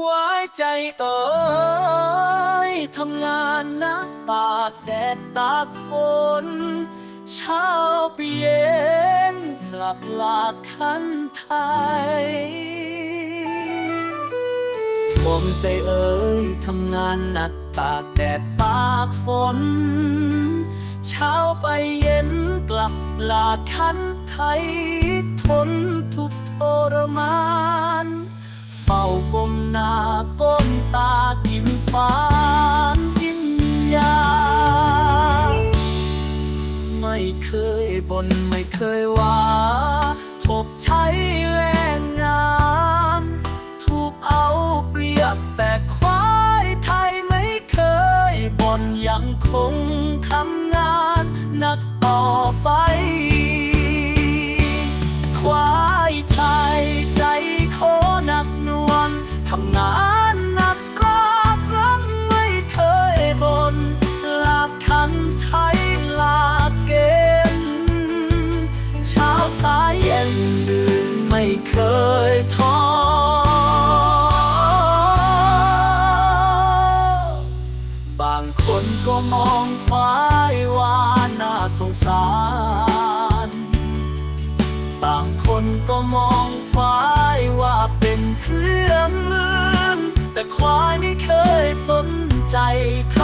ควายใจต่อยทำงานนักตากแดดตากฝน เช้าเปลี่ยนกลับลาคันไทยผมใจเอ่ยทำงานหนักตากแดดตากฝน เช้าไปเย็นกลับลาคันไทยทนทุกทรมาน ไม่เคยบนไม่เคยว่าทบใช้แรงงาน ถูกเอาเปรียบแต่ควายไทยไม่เคยบนยังคงทำ เคยท้อบางคนก็มองฝ้ายว่าน่าสงสาร บางคนก็มองฝ้ายว่าเป็นเครื่องมือแต่ควายไม่เคยสนใจเขา